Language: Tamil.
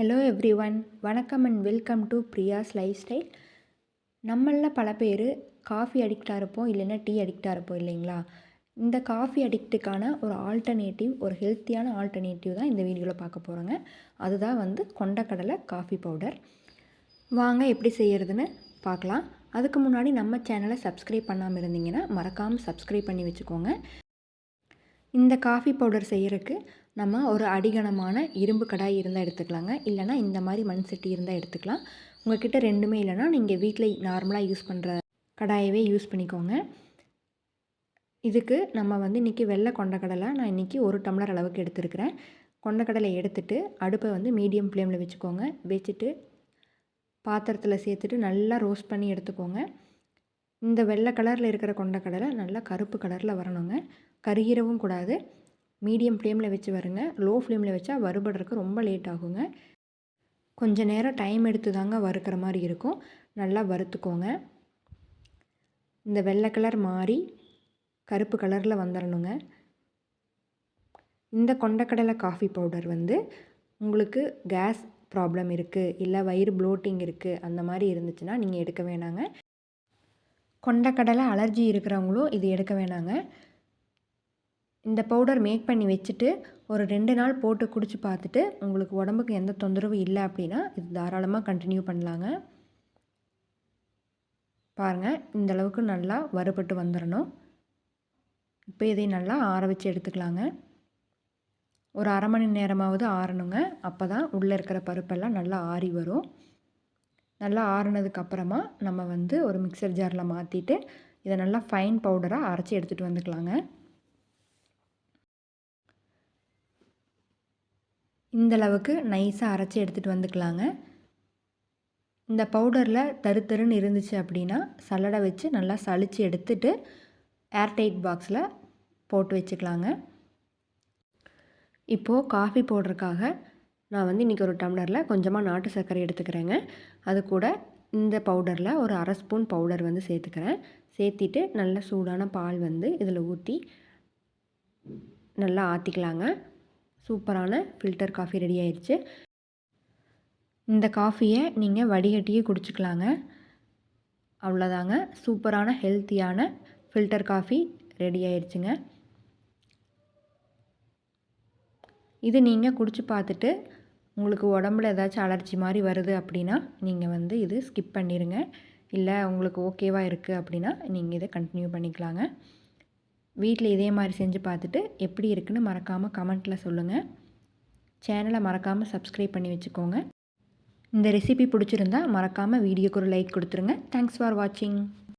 ஹலோ எவ்ரி ஒன் வணக்கம் and welcome to Priya's lifestyle நம்மளில் பல பேர் காஃபி அடிக்டாக இருப்போம் இல்லைன்னா டீ அடிக்டாக இருப்போம் இல்லைங்களா? இந்த காஃபி அடிக்ட்டுக்கான ஒரு ஆல்டர்னேட்டிவ் ஒரு ஹெல்த்தியான ஆல்டர்னேட்டிவ் தான் இந்த வீடியோவில் பார்க்க போகிறோங்க அதுதான் வந்து கொண்டக்கடலை காஃபி பவுடர் வாங்க எப்படி செய்கிறதுன்னு பார்க்கலாம். அதுக்கு முன்னாடி நம்ம சேனலை சப்ஸ்கிரைப் பண்ணாமல் இருந்தீங்கன்னா மறக்காமல் சப்ஸ்கிரைப் பண்ணி வச்சுக்கோங்க. இந்த காஃபி பவுடர் செய்கிறதுக்கு நம்ம ஒரு அடிகனமான இரும்பு கடாய் இருந்தால் எடுத்துக்கலாங்க. இல்லைனா இந்த மாதிரி மண் சட்டி இருந்தால் எடுத்துக்கலாம். உங்கள்கிட்ட ரெண்டுமே இல்லைனா நீங்கள் வீட்டில் நார்மலாக யூஸ் பண்ணுற கடாயவே யூஸ் பண்ணிக்கோங்க. இதுக்கு நம்ம வந்து இன்றைக்கி வெள்ளை கொண்டக்கடலை நான் இன்றைக்கி ஒரு டம்ளர் அளவுக்கு எடுத்துருக்கிறேன். கொண்டக்கடலை எடுத்துட்டு அடுப்பை வந்து மீடியம் ஃப்ளேமில் வச்சுக்கோங்க. வச்சுட்டு பாத்திரத்தில் சேர்த்துட்டு நல்லா ரோஸ்ட் பண்ணி எடுத்துக்கோங்க. இந்த வெள்ளை கலரில் இருக்கிற கொண்டக்கடலை நல்லா கருப்பு கலரில் வரணுங்க. கருகிறவும் கூடாது. மீடியம் ஃப்ளேமில் வச்சு வருங்க. லோ ஃப்ளேமில் வச்சா வறுபடுறதுக்கு ரொம்ப லேட் ஆகுங்க. கொஞ்சம் நேரம் டைம் எடுத்து தாங்க வறுக்கிற மாதிரி இருக்கும். நல்லா வறுத்துக்கோங்க. இந்த வெள்ளை கலர் மாறி கருப்பு கலரில் வந்துடணுங்க இந்த கொண்டக்கடலை காஃபி பவுடர் வந்து உங்களுக்கு கேஸ் ப்ராப்ளம் இருக்குது இல்லை வயிறு ப்ளோட்டிங் இருக்குது அந்த மாதிரி இருந்துச்சுன்னா நீங்கள் எடுக்க வேணாங்க. கொண்டக்கடலை அலர்ஜி இருக்கிறவங்களும் இது எடுக்க வேணாங்க. இந்த பவுடர் மேக் பண்ணி வச்சுட்டு ஒரு ரெண்டு நாள் போட்டு குடிச்சு பார்த்துட்டு உங்களுக்கு உடம்புக்கு எந்த தொந்தரவும் இல்லை அப்படின்னா இது தாராளமாக கண்டினியூ பண்ணலாங்க. பாருங்கள் இந்தளவுக்கு நல்லா வறுபட்டு வந்துடணும் இப்போ இதை நல்லா ஆற வச்சு எடுத்துக்கலாங்க. ஒரு அரை மணி நேரமாவது ஆறணுங்க. அப்போ தான் உள்ளே இருக்கிற பருப்பெல்லாம் நல்லா ஆறி வரும். நல்லா ஆறுனதுக்கப்புறமா நம்ம வந்து ஒரு மிக்சர் ஜாரில் மாற்றிட்டு இதை நல்லா ஃபைன் பவுடராக அரைச்சி எடுத்துகிட்டு வந்துக்கலாங்க. இந்தளவுக்கு நைஸாக அரைச்சி எடுத்துகிட்டு வந்துக்கலாங்க. இந்த பவுடரில் தரு தருன்னு இருந்துச்சு அப்படின்னா சல்லடை வச்சு நல்லா சளிச்சு எடுத்துட்டு ஏர்டைட் பாக்ஸில் போட்டு வச்சுக்கலாங்க. இப்போது காஃபி போடுறதுக்காக நான் வந்து இன்றைக்கி ஒரு டம்ளரில் கொஞ்சமாக நாட்டு சர்க்கரை எடுத்துக்கிறேங்க. அது கூட இந்த பவுடரில் ஒரு அரை ஸ்பூன் பவுடர் வந்து சேர்த்துக்கிறேன். சேர்த்திட்டு நல்ல சூடான பால் வந்து இதில் ஊற்றி நல்லா ஆற்றிக்கலாங்க சூப்பரான ஃபில்டர் காஃபி ரெடி ஆயிடுச்சு இந்த காஃபியை நீங்கள் வடிகட்டியே குடிச்சிக்கலாங்க. அவ்வளோதாங்க. சூப்பரான ஹெல்த்தியான ஃபில்டர் காஃபி ரெடி ஆயிடுச்சுங்க இது நீங்கள் குடிச்சு பார்த்துட்டு உங்களுக்கு உடம்புல ஏதாச்சும் அலர்ஜி மாதிரி வருது அப்படின்னா நீங்கள் வந்து இது ஸ்கிப் பண்ணிடுங்க இல்லை உங்களுக்கு ஓகேவாக இருக்குது அப்படின்னா நீங்கள் இதை கண்டினியூ பண்ணிக்கலாங்க. வீட்டில் இதே மாதிரி செஞ்சு பார்த்துட்டு எப்படி இருக்குன்னு மறக்காமல் கமெண்ட்டில் சொல்லுங்கள் சேனலை மறக்காமல் சப்ஸ்கிரைப் பண்ணி வச்சுக்கோங்க. இந்த ரெசிபி பிடிச்சிருந்தா மறக்காமல் வீடியோக்கு ஒரு லைக் கொடுத்துருங்க. தேங்க்ஸ் ஃபார் வாட்சிங்